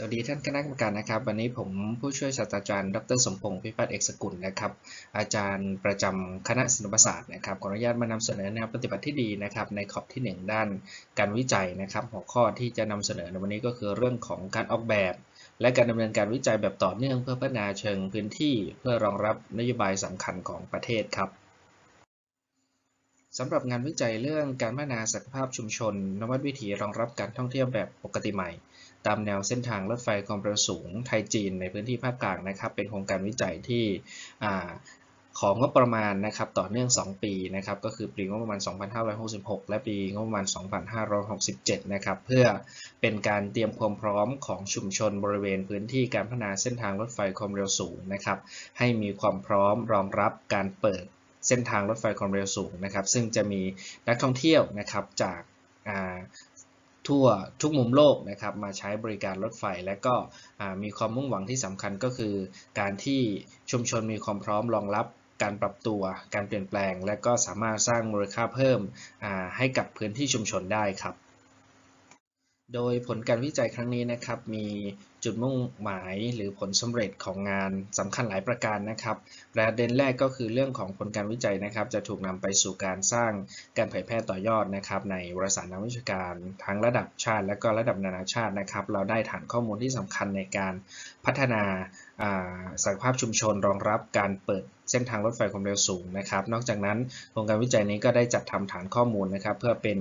สวัสดีท่านคณะกรรมการนะครับ วันนี้ผมผู้ช่วยศาสตราจารย์ดรสมพงศ์พิพัฒน์เอกสกุลนะครับ อาจารย์ประจำคณะศิลปศาสตร์นะครับขออนุญาตมานำเสนอแนวปฏิบัติที่ดีนะครับ ในขอบที่ 1 ด้านการวิจัยนะครับ หัวข้อที่จะนำเสนอในวันนี้ก็คือเรื่องของการออกแบบ และการดำเนินการวิจัยแบบต่อเนื่องเพื่อพัฒนาเชิงพื้นที่ เพื่อรองรับนโยบายสำคัญของประเทศครับ สำหรับงานวิจัยเรื่องการพัฒนาศักยภาพชุมชน นวัตวิถีรองรับการท่องเที่ยวแบบปกติใหม่ ตามแนวเส้นทางรถไฟความเร็วสูงไทยจีนในพื้นที่ภาคกลางนะครับ เป็นโครงการวิจัยที่ของงบประมาณนะครับต่อเนื่อง 2 ปีนะครับก็คือปีงบประมาณ 2566 และปีงบประมาณ 2567 นะครับเพื่อเป็นการเตรียมความพร้อมของชุมชนบริเวณพื้นที่การพัฒนาเส้นทางรถไฟความเร็วสูงนะครับให้มีความพร้อมรองรับการเปิด เส้นทางรถไฟความเร็วสูงนะครับ ซึ่งจะมีนักท่องเที่ยวนะครับจากทั่วทุกมุมโลกนะครับมาใช้บริการรถไฟ และก็มีความมุ่งหวังที่สำคัญก็คือ การที่ชุมชนมีความพร้อมรองรับการปรับตัว การเปลี่ยนแปลง และก็สามารถสร้างมูลค่าเพิ่มให้กับพื้นที่ชุมชนได้ครับ โดยผลการวิจัยครั้งนี้นะครับมีจุดมุ่งหมายหรือผลสำเร็จของงานสำคัญหลายประการนะครับ ประเด็นแรกก็คือเรื่องของผลการวิจัยนะครับ จะถูกนำไปสู่การสร้างการเผยแพร่ต่อยอดนะครับ ในวารสารนักวิชาการทั้งระดับชาติ และก็ระดับนานาชาตินะครับ เราได้ฐานข้อมูลที่สำคัญในการพัฒนาศักยภาพชุมชนรองรับการเปิดเส้นทางรถไฟความเร็วสูงนะครับ นอกจากนั้นโครงการวิจัยนี้ก็ได้จัดทำฐานข้อมูลนะครับ เพื่อเป็น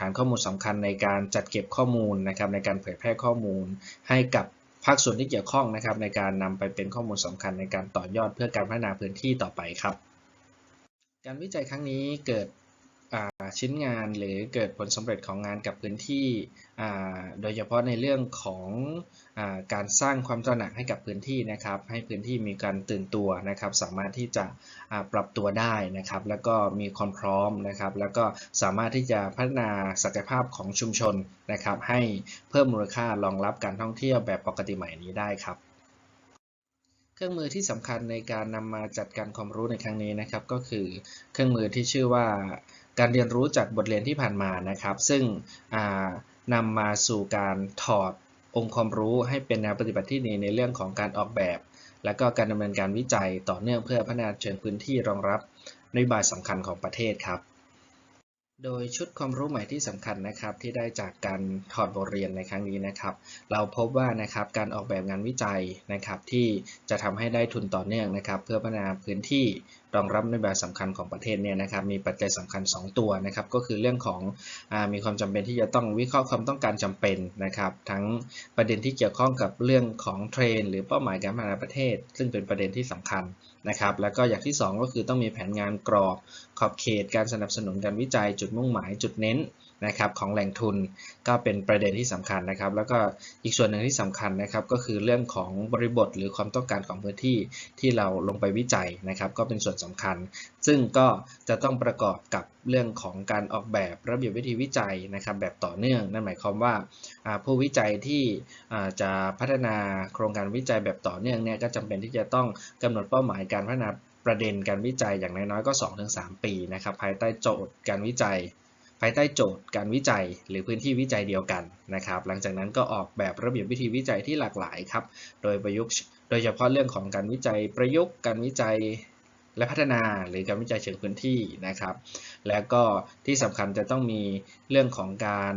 ฐานข้อมูลสำคัญในการจัดเก็บข้อมูลนะครับในการเผยแพร่ข้อมูลให้กับ ภาคส่วนที่เกี่ยวข้องนะครับ ในการนำไปเป็นข้อมูลสำคัญในการต่อยอดเพื่อการพัฒนาพื้นที่ต่อไปครับ การวิจัยครั้งนี้เกิด ชิ้นงานหรือเกิดผลสำเร็จของงานกับพื้นที่ โดยเฉพาะในเรื่องของอการสร้างความตระหนักให้กับพื้นที่นะครับ ให้พื้นที่มีการตื่นตัวนะครับ สามารถที่จะปรับตัวได้นะครับ แล้วก็มีความพร้อมนะครับ แล้วก็สามารถที่จะพัฒนาศักยภาพของชุมชนนะครับ ให้เพิ่มมูลค่ารองรับการท่องเที่ยวแบบปกติใหม่นี้ได้ครับ ครื่องมือที่สำคัญในการนำมาจัดการความรู้ในครั้งนี้นะครับ ก็คือเครื่องมือที่ชื่อว่าการเรียนรู้จากบทเรียนที่ผ่านมานะครับ ซึ่งนำมาสู่การถอดองค์ความรู้ให้เป็นแนวปฏิบัติที่ดีในเรื่องของการออกแบบ และก็การดำเนินการวิจัยต่อเนื่องเพื่อพัฒนาเชิงพื้นที่รองรับนโยบายสำคัญของประเทศครับ โดยชุดความรู้ใหม่ที่สำคัญนะครับที่ได้จากการถอดบทเรียนในครั้งนี้นะครับ เราพบว่านะครับการออกแบบงานวิจัยนะครับ ที่จะทำให้ได้ทุนต่อเนื่องนะครับ เพื่อพัฒนาพื้นที่รองรับนโยบายสำคัญของประเทศเนี่ยนะครับมีปัจจัยสำคัญ 2 ตัวนะครับ ก็คือเรื่องของอมีความจำเป็นที่จะต้องวิเคราะห์ความต้องการจำเป็นนะครับ ทั้งประเด็นที่เกี่ยวข้องกับเรื่องของเทรน หรือเป้าหมายการพัฒนาประเทศ ซึ่งเป็นประเด็นที่สำคัญ นะครับ แล้วก็อย่างที่ 2 ก็คือต้องมีแผนงานกรอบขอบเขตการสนับสนุนการวิจัยจุดมุ่งหมายจุดเน้น นะครับของแหล่งทุนก็เป็นประเด็นที่สำคัญนะครับ แล้วก็อีกส่วนหนึ่งที่สำคัญนะครับก็คือเรื่องของบริบทหรือความต้องการของพื้นที่ที่เราลงไปวิจัยนะครับ ก็เป็นส่วนสำคัญ ซึ่งก็จะต้องประกอบกับเรื่องของการออกแบบระเบียบวิธีวิจัยนะครับ แบบต่อเนื่องนั่นหมายความว่าผู้วิจัยที่จะพัฒนาโครงการวิจัยแบบต่อเนื่องเนี่ยก็จำเป็นที่จะต้องกำหนดเป้าหมายการพัฒนาประเด็นการวิจัยอย่างน้อยๆก็ 2-3 ปีนะครับภายใต้โจทย์การวิจัย ภายใต้โจทย์การวิจัยหรือพื้นที่วิจัยเดียวกันนะครับ หลังจากนั้นก็ออกแบบระเบียบวิธีวิจัยที่หลากหลายครับ โดยประยุกต์โดยเฉพาะเรื่องของการวิจัยประยุกต์การวิจัยและพัฒนาหรือการวิจัยเชิงพื้นที่นะครับ แล้วก็ที่สำคัญจะต้องมีเรื่องของการ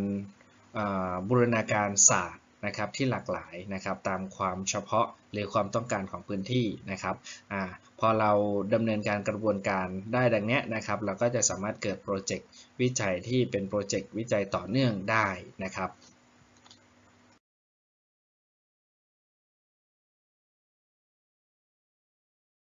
บูรณาการศาสตร์ นะครับที่หลากหลายนะครับตามความเฉพาะหรือความต้องการของพื้นที่นะครับอพอเราดำเนินการกระบวนการได้ดังนี้นะครับ เราก็จะสามารถเกิดโปรเจกต์วิจัยที่เป็นโปรเจกต์วิจัยต่อเนื่องได้นะครับ